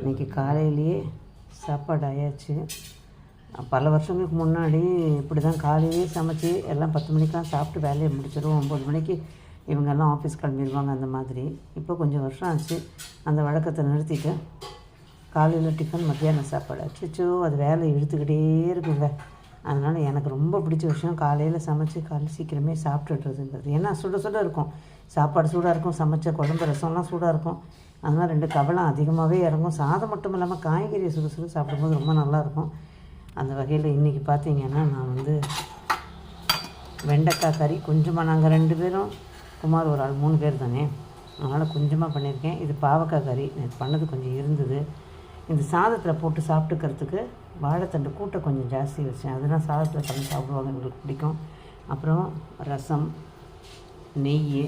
இன்றைக்கி காலையிலேயே சாப்பாடு ஆயாச்சு. பல வருஷங்களுக்கு முன்னாடி இப்படி தான் காலையிலேயே சமைச்சு எல்லாம் பத்து மணிக்கெலாம் சாப்பிட்டு வேலையை முடிச்சிடும் ஒம்பது மணிக்கு இவங்கெல்லாம் ஆஃபீஸ் கிளம்பிடுவாங்க அந்த மாதிரி. இப்போ கொஞ்சம் வருஷம் ஆச்சு. அந்த வழக்கத்தை நிறுத்திட்டு காலையில் டிஃபன் மத்தியானம் சாப்பாடு. அச்சோ அது வேலை இழுத்துக்கிட்டே இருக்குங்க. அதனால் எனக்கு ரொம்ப பிடிச்ச விஷயம் காலையில் சமைச்சு கால் சீக்கிரமே சாப்பிட்டுடுறதுங்கிறது ஏன்னா சுட சுட இருக்கும். சாப்பாடு சூடாக இருக்கும். சமைச்ச குழம்பு ரசம்லாம் சூடாக இருக்கும். அதனால் ரெண்டு கவலம் அதிகமாகவே இறங்கும். சாதம் மட்டும் இல்லாமல் காய்கறி சுடு சுடு சாப்பிடும்போது ரொம்ப நல்லாயிருக்கும் அந்த வகையில் இன்றைக்கி பார்த்தீங்கன்னா நான் வந்து வெண்டைக்காய் கறி கொஞ்சமாக நாங்கள் ரெண்டு பேரும் குமார் ஒரு ஆள் மூணு பேர் தானே. அதனால் கொஞ்சமாக பண்ணியிருக்கேன் இது பாவக்காய் கறி. நேற்று பண்ணது கொஞ்சம் இருந்தது. இந்த சாதத்தில் போட்டு சாப்பிட்டுக்கிறதுக்கு வாழைத்தண்டு கூட்டை கொஞ்சம் ஜாஸ்தி வச்சேன். அதெல்லாம் சாதத்தில் பண்ணி சாப்பிடுவாங்க எங்களுக்கு பிடிக்கும். அப்புறம் ரசம் நெய்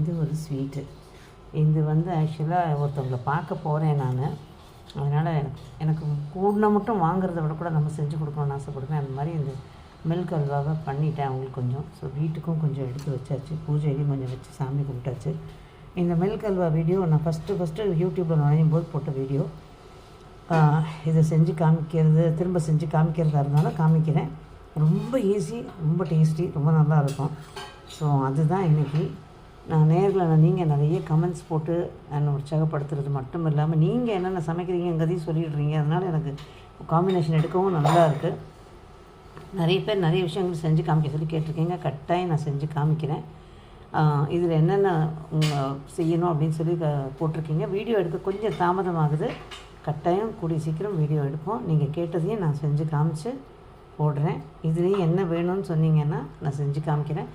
இது ஒரு ஸ்வீட்டு இது வந்து ஆக்சுவலாக ஒருத்தவங்களை பார்க்க போகிறேன் நான். அதனால் எனக்கு எனக்கு கூடின மட்டும் வாங்குறத விட கூட நம்ம செஞ்சு கொடுக்கணும்னு ஆசைப்படுவேன். அந்த மாதிரி இந்த மில்க் அல்வாவை பண்ணிட்டேன் அவங்களுக்கு கொஞ்சம். ஸோ வீட்டுக்கும் கொஞ்சம் எடுத்து வச்சாச்சு. பூஜையிலையும் கொஞ்சம் வச்சு சாமி கும்பிட்டாச்சு. இந்த மில்க் அல்வா வீடியோ நான் ஃபஸ்ட்டு ஃபஸ்ட்டு யூடியூப்பில் நுழையும் போது போட்ட வீடியோ இதை செஞ்சு காமிக்கிறது திரும்ப செஞ்சு காமிக்கிறதா இருந்தாலும் காமிக்கிறேன். ரொம்ப ஈஸி ரொம்ப டேஸ்டி ரொம்ப நல்லா இருக்கும். ஸோ அதுதான் இன்றைக்கி நான் நேரில் நீங்கள் நிறைய கமெண்ட்ஸ் போட்டு என்னை உற்சாகப்படுத்துறது மட்டும் இல்லாமல் நீங்கள் என்னென்ன சமைக்கிறீங்கிறதையும் சொல்லிடுறீங்க. அதனால் எனக்கு காம்பினேஷன் எடுக்கவும் நல்லா இருக்குது நிறைய பேர் நிறைய விஷயங்கள் செஞ்சு காமிக்க சொல்லி கேட்டிருக்கீங்க. கட்டாயம் நான் செஞ்சு காமிக்கிறேன். இதில் என்னென்ன செய்யணும் அப்படின்னு சொல்லி க- போட்டிருக்கீங்க. வீடியோ எடுக்க கொஞ்சம் தாமதமாகுது. கட்டாயம் கூடிய சீக்கிரம் வீடியோ எடுப்போம். நீங்கள் கேட்டதையும் நான் செஞ்சு காமிச்சு போடுறேன். இதுலேயும் என்ன வேணும்னு சொன்னீங்கன்னா நான் செஞ்சு காமிக்கிறேன்.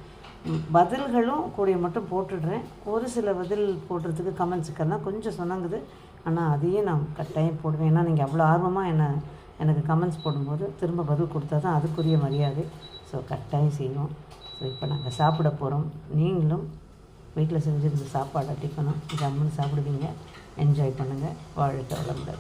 பதில்களும் கூடிய மட்டும் போட்டுடுறேன். ஒரு சில பதில் போடுறதுக்கு கமெண்ட்ஸுக்கெல்லாம் கொஞ்சம் சொன்னாங்குது. ஆனால் அதையும் நான் கட்டாயம் போடுவேன். ஏன்னா நீங்கள் அவ்வளோ ஆர்வமாக என்ன எனக்கு கமெண்ட்ஸ் போடும்போது திரும்ப பதில் கொடுத்தா தான் அதுக்குரிய மரியாதை. ஸோ கட்டாயம் செய்வோம். ஸோ இப்போ நாங்கள் சாப்பிட போகிறோம் நீங்களும் வீட்டில் செஞ்சுருந்த சாப்பாடை டிஃபனும் ஜம்முன்னு சாப்பிடுவீங்க. என்ஜாய் பண்ணுங்கள் வாழ்க்கை வளமுடன்.